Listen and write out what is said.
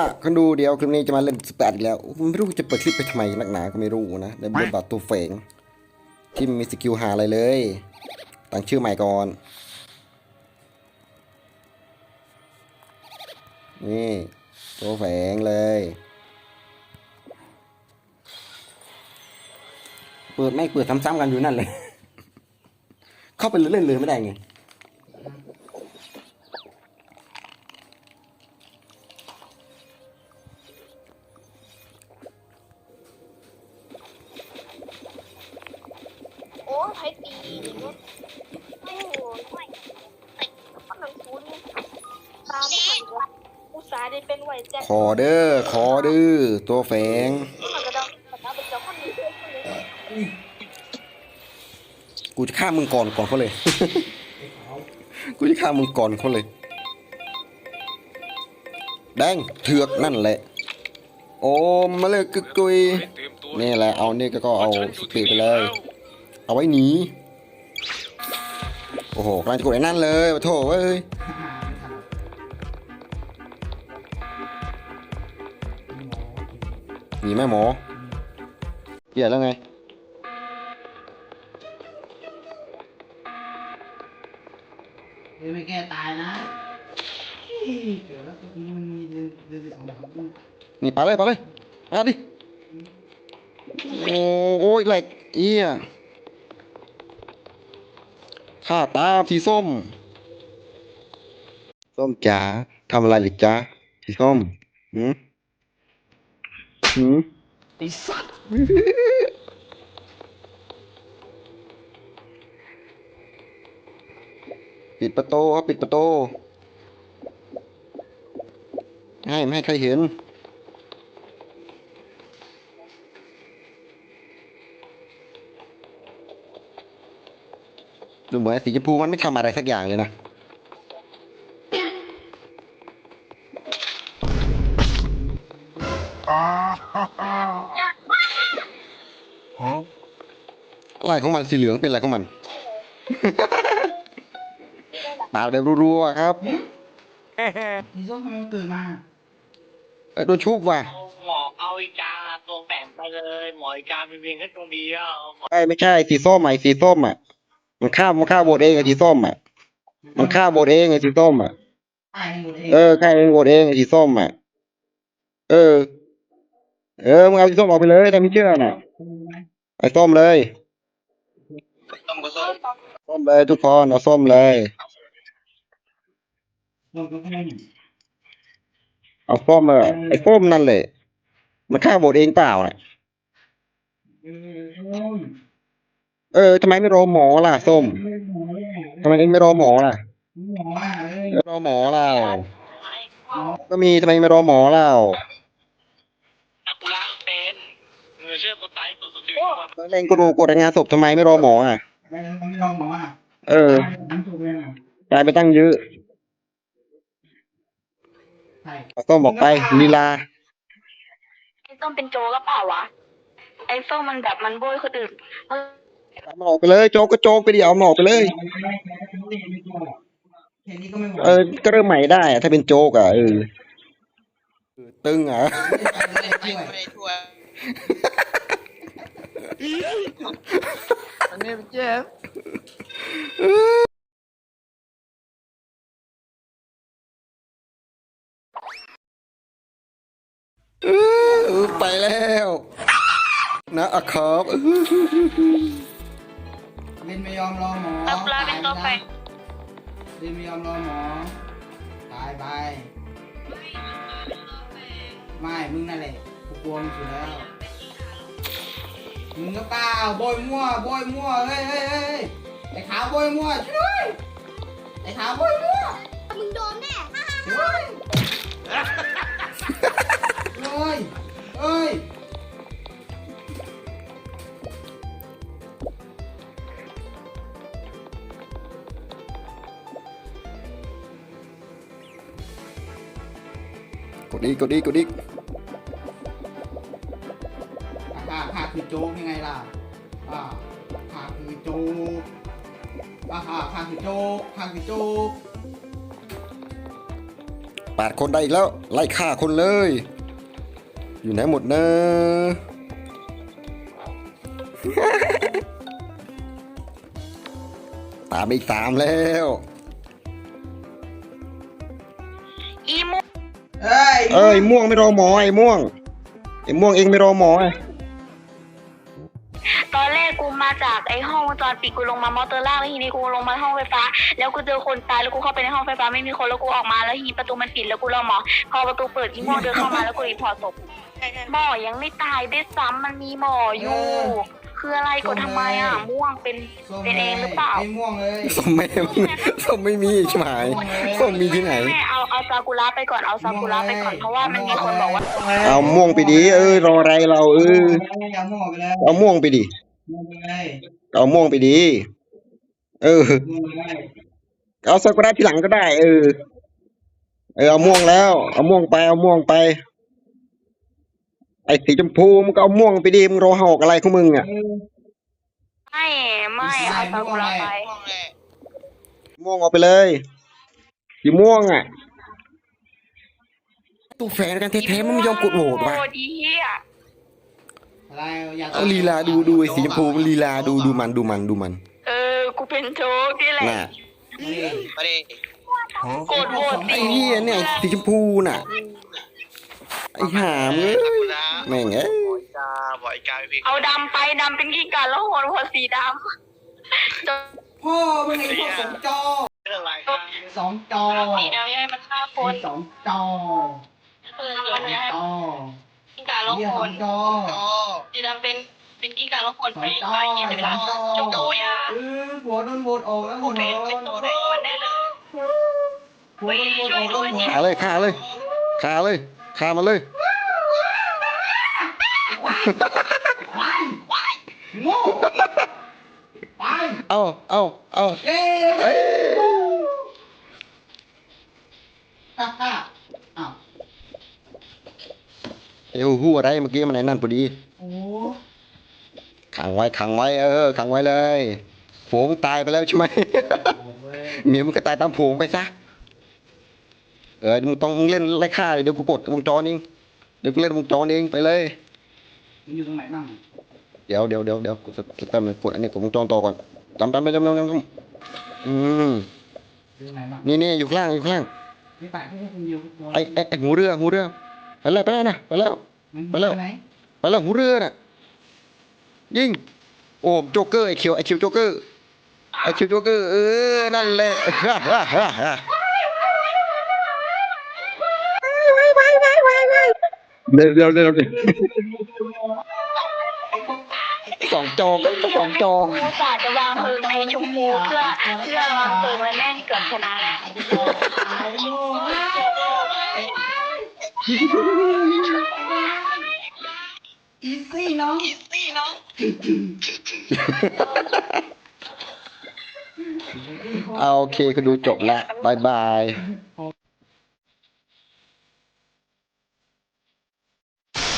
ล่ะคนดูเดี๋ยวคลิปนี้จะมาเล่นสแปดอีกแล้วไม่รู้จะเปิดคลิปไปทำไมนักหนาก็ไม่รู้นะในบทบาทตัวเฝงที่ไม่มีสกิลหาอะไรเลยตั้งชื่อใหม่ก่อน นี่ตัวแฝงเลย เปิดไม่เปิดซ้ำๆกันอยู่นั่นเลย เข้าไปเล่นเลยไม่ได้ไง ขอเด้อขอเด้อตัวแฝงกูจะฆ่ามึงก่อนก่อนเขาเลย กูจะฆ่ามึงก่อนเขาเลย แดงเถือกนั่นแหละ โอ้มาเลยกึกกุยเนี่แหละ เอานี่ก็ก็เอาสปีดไปเลย เอาไว้หนี โอ้โหกำลังจะกดไอ้นั่นเลยโอ้โถเว้ย หนีแม่หมอเกลียดแล้วไงเดี๋ยวไม่แก้ตายนะเดี๋ยวแล้วตรงนี้มันมีเดินเดินสองสามนี่ไปเลยไปเลยมาดิโอ้โอ้ยแหลกเอี้ยข้าตามสีส้ม ส้มจ๋าทำอะไรหรือจ๊ะสีส้มหืม หืมไอ้สัตว์ปิดประตูครับปิดประตูให้ไม่ให้ใครเห็น ดูเหมือนสีชมพูมันไม่ทำอะไรสักอย่างเลยนะ อะไรของมันสีเหลืองเป็นอะไรของมันปาดแบบรัวๆครับสีส้มทำไมมันตื่นมาเอ้ยโดนชุบว่ะหมอเอาอีกาตัวแฝงไปเลยหมออีกามีเพียงแค่ตรงเดียวไอ้ไม่ใช่สีส้มใหม่สีส้มอะมันฆ่ามันฆ่าโบดเองไอ้สีส้มอะมันฆ่าโบดเองไอ้สีส้มอะตายหมดเองเออฆ่าเองโบดเองไอ้สีส้มอะเออ เออมึงเอาสีส้มออกไปเลยถ้าไม่เชื่อน่ะไอ้ส้มเลย ต้มก็ส้มส้มเลยทุกคนเอาส้มเลยลงก็ไม่ได้เอาส้มเลยไอ้ส้มนั่นแหละมันฆ่าโบดเองเปล่าน่ะเออส้มเออทำไมไม่รอหมอล่ะส้มไม่หมอเลยทำไมเองไม่รอหมอล่ะหมออะเอ้ยไม่รอหมอล่ะก็มีทำไมไม่รอหมอล่ะ นักกุละเป็นเนื้อเชื่อตัวตายตัวสุดที่ว่าเล่นกูดูกดรายงานศพทำไมไม่รอหมออะ ไม่ไม่ลองหมออะเออน้ำตัวเลยอะตายไปตั้งเยอะใช่เอาส้มบอกไปลีลา ไอ้ต้มเป็นโจก็เปล่าวะ ไอ้ส้มมันแบบมันโบยคนอื่นเออเอามันออกไปเลยโจกก็โจกไปดิเอามันออกไปเลย แค่นี้ก็ไม่ไหวเออ ก็เริ่มใหม่ได้อะถ้าเป็นโจกอะเออตึงอะ ไม่ไหวทั่ว อันนี้เจ็บเออไปแล้วนะอะครับเล่นไม่ยอมรอหมอเอาปลาเป็นตัวแฝงเล่นไม่ยอมรอหมอ ตายไป ไม่ มึงนั่นแหละกูกลัวมึงสุดแล้ว มึงก็เปล่าโบยมั่วโบยมั่วเฮ้ยเฮ้ยเฮ้ยไอ้ขาวโบยมั่วช่วยด้วยไอ้ขาวโบยมั่วมึงโดนแน่ช่วยเฮ้ยเฮ้ยกดอีกกดอีกกดอีก ข้าข้าคือโจ๊กยังไงล่ะอ่าข้าคือโจ๊กอ่าข้าข้าคือโจ๊กข้าคือโจ๊กแปดคนได้อีกแล้ว ไล่ฆ่าคนเลย อยู่ไหนหมดนะตามไปอีกสามแล้วอีมุเอ้ยเอ้ยม่วงไม่รอหมอไอ้ม่วงไอ้ม่วงเองไม่รอหมอไอ้ตอนแร กกูมาจากไอ้ห้องวงจรปิดกูลงมามอเตอร์ล่างแล้วทีนี้กูลงมาห้องไฟฟ้า แล้วกูเจอคนตายแล้วกูเข้าไปในห้องไฟฟ้าไม่มีคนแล้วกูออกมาแล้วทีนี้ประตูมันปิดแล้วกูรอหมอพอประตูเปิดอีม่วงเดินเข้ามาแล้วกูรีพอร์ตศพหมอยังไม่ตายด้วยซ้ำมันมีหมออยู่ คืออะไรกดทำไมอะม่วงเป็นส้มเป็นเองหรือเปล่าไอ้ม่วงเลยส้มไม่ส้มไม่มีใช่ไหมส้มมีที่ไหนไม่เอาเอาซากุระไปก่อนเอาซากุระไปก่อนเพราะว่ามันมีคนบอกว่าเอาม่วงไปดิเอ้ยรออะไรเราเออเอาม่วงไปเลยเอาม่วงไปดิม่วงไป เลยเอาม่วงไปดิเออม่วงไปเลยเอาซากุระทีหลังก็ได้ เออ เออเอาม่วงแล้ว เอาม่วงไป เอาม่วงไป ไอ้สีชมพูมึงก็เอาม่วงไปดิมึงรอหอกอะไรของมึงอะ ไม่ไม่เอาซากุระไปม่วงเอาไปเลยสีม่วงอะตู้แฟนกันเทๆมันไม่ยอมกดโหวตว่ะ โอ้ดีเฮียอะไรอยาก เอาลีลาดูดูไอ้สีชมพูมันลีลาดูดูมันดูมันดูมันเออ กูเป็นโจ๊กนี่แหละน่ะมาดิกดโหวตไอ้สิเหี้ยเนี่ยสีชมพูน่ะไอ้หามเอ้ยนะแม่งเอ้ยบอยกาบอยกาพี่เอาดำไปดำเป็นกิ้งก่าแล้วโหดหัวสีดำจนพ่อมึงไอ้พวกสองจอเรื่องอะไรครับสองจอสีดำยังไงมันฆ่าคนสองจอเออมันยังไงจอกิ้งก่าแล้วเหี้ยโหสอดงจออ๋อสีดำเป็น เป็นกิ้งก่าแล้วโหดสอไปไปเย็นเวลาสองจอโจ๊กยาเออหัวโดนโหวตออกแล้วหัวโดเป็นนเป็นตัวแดงมันได้เลยหัวโดนโหวตออกแล้วหัวขาเลยขาเลยขาเลยขามาเลยโง่ไปเอาเอาเอาเอ้เอ้ยฮ่าฮ่าอ้าว เอวหูอะไรเมื่อกี้มันไหนนั่นพอดี ไว้ขังไว้เออขังไว้เลยโผงตายไปแล้วใช่ไหมโหเว้ยเมียมึงก็ตายตามโผงไปซะเออมึงต้องมึงเล่นไล่ฆ่าเดี๋ยวกูกดวงจรเองเดี๋ยวกูเล่นวงจรเองไปเลยมันอยู่ตรงไหนบ้างเดี๋ยวเดี๋ยวเดี๋ยวเดี๋ยวกูจะแป๊บนึงกดอันนี้กดวงจรต่อก่อนจำจำไปจำจำจำจำอืมอยู่ตรงไหนบ้างนี่นี่อยู่ข้างล่างอยู่ข้างล่างไม่ไปแค่คนเดียวไอ้ไอ้ไอ้หูเรือหูเรือไปแล้วไปแล้วนะไปแล้วไปแล้วไหนไปแล้วหูเรือน่ะ ยิงโอ้โจ๊กเกอร์ไอ้เขียวไอ้เขียวโจ๊กเกอร์ไอ้เขียวโจ๊กเกอร์เออนั่นแหละฮ่าฮ่าฮ่าฮ่าเดี๋ยวเดี๋ยวเดี๋ยวเดี๋ยวสองจอก็สองจอกูสาจะวางเพลิงไอ้ชมพูเพื่อเพื่อวางเพลิงแล้วแม่งเกือบชนะแล้วอีซี่เนาะอีซี่เนาะเอาโอเคคุณดูจบแล้วบายบาย